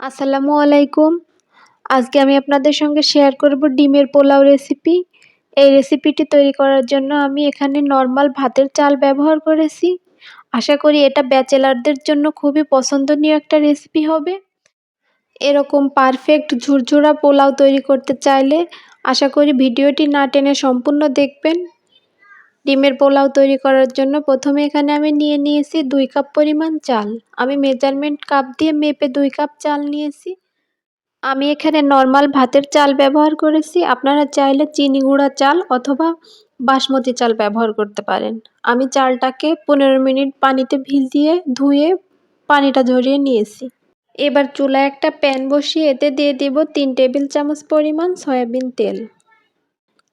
আসসালামু আলাইকুম। আজকে আমি আপনাদের সঙ্গে শেয়ার করব ডিমের পোলাও রেসিপি এই রেসিপিটি তৈরি করার জন্য আমি এখানে নর্মাল ভাতের চাল ব্যবহার করেছি। আশা করি এটা ব্যাচেলারদের জন্য খুবই পছন্দনীয় একটা রেসিপি হবে। এরকম পারফেক্ট ঝুরঝুরা পোলাও তৈরি করতে চাইলে আশা করি ভিডিওটি না টেনে সম্পূর্ণ দেখবেন। ডিমের পোলাও তৈরি করার জন্য প্রথমে এখানে আমি নিয়ে নিয়েছি দুই কাপ পরিমাণ চাল। আমি মেজারমেন্ট কাপ দিয়ে মেপে দুই কাপ চাল নিয়েছি। আমি এখানে নর্মাল ভাতের চাল ব্যবহার করেছি। আপনারা চাইলে চিনি গুঁড়া চাল অথবা বাসমতি চাল ব্যবহার করতে পারেন। আমি চালটাকে পনেরো মিনিট পানিতে ভিজিয়ে ধুয়ে পানিটা ঝরিয়ে নিয়েছি। এবার চুলায় একটা প্যান বসিয়ে এতে দিয়ে দিব তিন টেবিল চামচ পরিমাণ সয়াবিন তেল।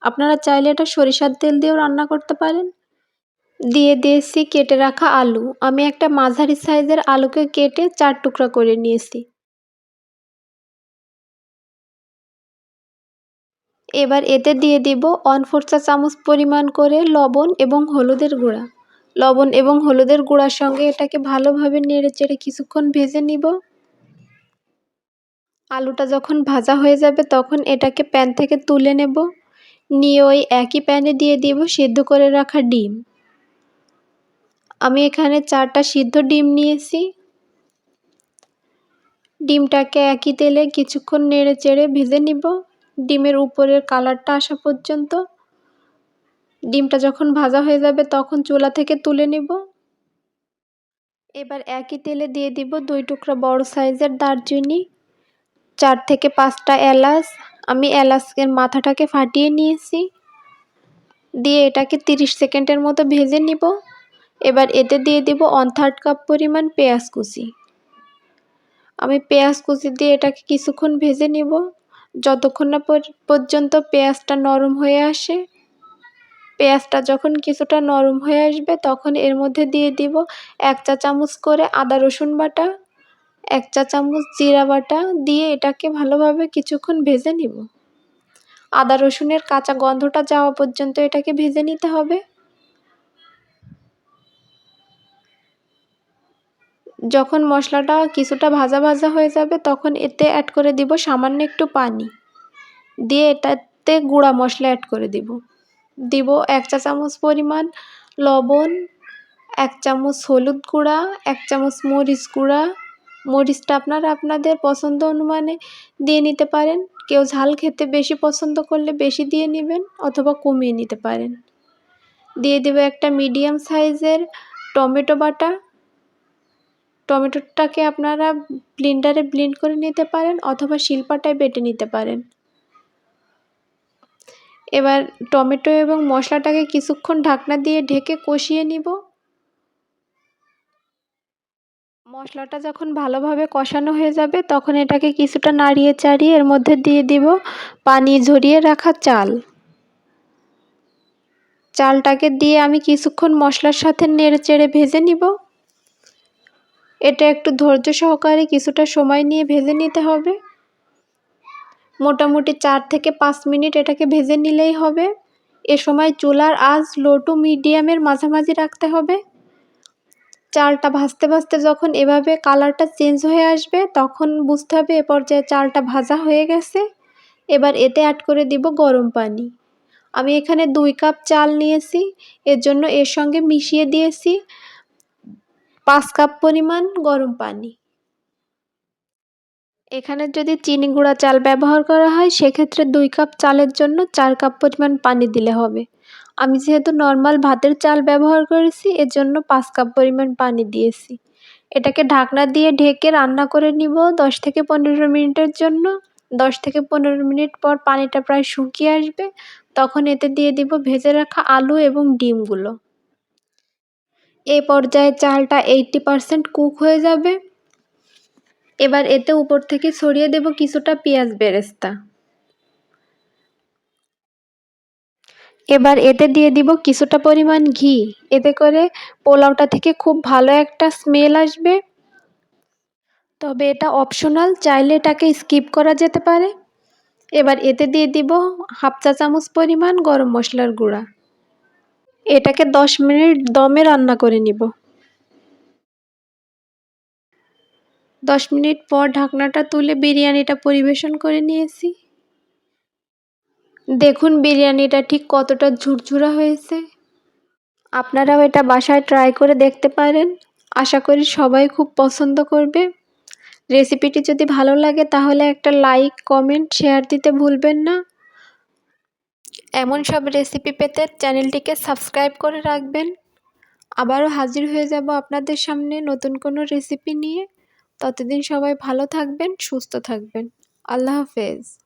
আপনারা চাইলে এটা সরিষার তেল দিয়েও রান্না করতে পারেন। দিয়ে দিয়েছি কেটে রাখা আলু। আমি একটা মাঝারি সাইজের আলুকে কেটে চার টুকরা করে নিয়েছি। এবার এতে দিয়ে দিব ওয়ান চামচ পরিমাণ করে লবণ এবং হলুদের গুঁড়া। লবণ এবং হলুদের গুঁড়ার সঙ্গে এটাকে ভালোভাবে নেড়ে চেড়ে কিছুক্ষণ ভেজে নিব। আলুটা যখন ভাজা হয়ে যাবে তখন এটাকে প্যান থেকে তুলে নেব। নিয়ে ওই একই প্যানে দিয়ে দিব সিদ্ধ করে রাখা ডিম। আমি এখানে চারটা সিদ্ধ ডিম নিয়েছি। ডিমটাকে একই তেলে কিছুক্ষণ নেড়ে চেড়ে ভেজে নিব। ডিমের উপরের কালারটা আসা পর্যন্ত। ডিমটা যখন ভাজা হয়ে যাবে তখন চুলা থেকে তুলে নিব। এবার একই তেলে দিয়ে দিব দুই টুকরা বড় সাইজের দারচিনি, চার থেকে পাঁচটা এলাচ আমি এলাচের মাথাটাকে ফাটিয়ে নিয়েছি। দিয়ে এটাকে তিরিশ সেকেন্ডের মতো ভেজে নিব। এবার এতে দিয়ে দিব ওয়ান থার্ড কাপ পরিমাণ পেঁয়াজ কুচি। আমি পেঁয়াজ কুচি দিয়ে এটাকে কিছুক্ষণ ভেজে নিব। যতক্ষণ না পর্যন্ত পেঁয়াজটা নরম হয়ে আসে, পেঁয়াজটা যখন কিছুটা নরম হয়ে আসবে, তখন এর মধ্যে দিয়ে দিব এক চা চামচ করে আদা রসুন বাটা। এক চা চামচ জিরা বাটা দিয়ে এটাকে ভালোভাবে কিছুক্ষণ ভেজে নিব। আদা রসুনের কাঁচা গন্ধটা যাওয়া পর্যন্ত এটাকে ভেজে নিতে হবে। যখন মশলাটা কিছুটা ভাজা ভাজা হয়ে যাবে তখন এতে অ্যাড করে দিব সামান্য একটু পানি। দিয়ে এটাতে গুঁড়া মশলা অ্যাড করে দিব। দিব এক চা চামচ পরিমাণ লবণ, এক চামচ হলুদ গুঁড়া, এক চামচ মরিচ গুঁড়া মরিচটা আপনারা আপনাদের পছন্দ অনুমানে দিয়ে নিতে পারেন। কেউ ঝাল খেতে বেশি পছন্দ করলে বেশি দিয়ে নেবেন অথবা কমিয়ে নিতে পারেন। দিয়ে দেবো একটা মিডিয়াম সাইজের টমেটো বাটা। টমেটোটাকে আপনারা ব্লিন্ডারে ব্লিন্ড করে নিতে পারেন অথবা শিলপাটায় বেটে নিতে পারেন। এবার টমেটো এবং মশলাটাকে কিছুক্ষণ ঢাকনা দিয়ে ঢেকে কষিয়ে নিব। মশলাটা যখন ভালোভাবে কষানো হয়ে যাবে, তখন এটাকে কিছুটা নাড়িয়ে চাড়িয়ে এর মধ্যে দিয়ে দিব পানি ঝরিয়ে রাখা চাল। চালটাকে দিয়ে আমি কিছুক্ষণ মশলার সাথে নেড়ে চেড়ে ভেজে নিব। এটা একটু ধৈর্য সহকারে কিছুটা সময় নিয়ে ভেজে নিতে হবে। মোটামুটি চার থেকে পাঁচ মিনিট এটাকে ভেজে নিলেই হবে। এ সময় চুলার আজ লো টু মিডিয়ামের মাঝামাঝি রাখতে হবে। চালটা ভাজতে ভাজতে যখন এভাবে কালারটা চেঞ্জ হয়ে আসবে, তখন বুঝতে হবে এ পর্যায়ে চালটা ভাজা হয়ে গেছে। এবার এতে অ্যাড করে দিব গরম পানি। আমি এখানে দুই কাপ চাল নিয়েছি, এর জন্য এর সঙ্গে মিশিয়ে দিয়েছি পাঁচ কাপ পরিমাণ গরম পানি। এখানে যদি চিনি গুঁড়া চাল ব্যবহার করা হয়, সেক্ষেত্রে দুই কাপ চালের জন্য চার কাপ পরিমাণ পানি দিলে হবে। আমি যেহেতু নর্মাল ভাতের চাল ব্যবহার করেছি এর জন্য পাঁচ কাপ পরিমাণ পানি দিয়েছি। এটাকে ঢাকনা দিয়ে ঢেকে রান্না করে নিব দশ থেকে পনেরো মিনিটের জন্য। দশ থেকে পনেরো মিনিট পর পানিটা প্রায় শুকিয়ে আসবে। তখন এতে দিয়ে দিব ভেজে রাখা আলু এবং ডিমগুলো। এই পর্যায়ে চালটা এইটটি পারসেন্ট কুক হয়ে যাবে। এবার এতে উপর থেকে ছড়িয়ে দেব কিছুটা পেঁয়াজ বেরেস্তা। এবার এতে দিয়ে দিব কিছুটা পরিমাণ ঘি। এতে করে পোলাওটা থেকে খুব ভালো একটা স্মেল আসবে। তবে এটা অপশনাল চাইলে এটাকে স্কিপ করা যেতে পারে। এবার এতে দিয়ে দিব হাফ চা চামচ পরিমাণ গরম মশলার গুঁড়া। এটাকে দশ মিনিট দমে রান্না করে নিব। দশ মিনিট পর ঢাকনাটা তুলে বিরিয়ানিটা পরিবেশন করে নিয়েছি। দেখুন, বিরিয়ানিটা ঠিক কতটা ঝুরঝুরা হয়েছে। আপনারাও এটা বাসায় ট্রাই করে দেখতে পারেন। আশা করি সবাই খুব পছন্দ করবে। রেসিপিটি যদি ভালো লাগে, তাহলে একটা লাইক কমেন্ট শেয়ার দিতে ভুলবেন না। এমন সব রেসিপি পেতে চ্যানেলটিকে সাবস্ক্রাইব করে রাখবেন। আবারও হাজির হয়ে যাব আপনাদের সামনে নতুন কোনো রেসিপি নিয়ে। ততদিন সবাই ভালো থাকবেন, সুস্থ থাকবেন। আল্লাহ হাফেজ।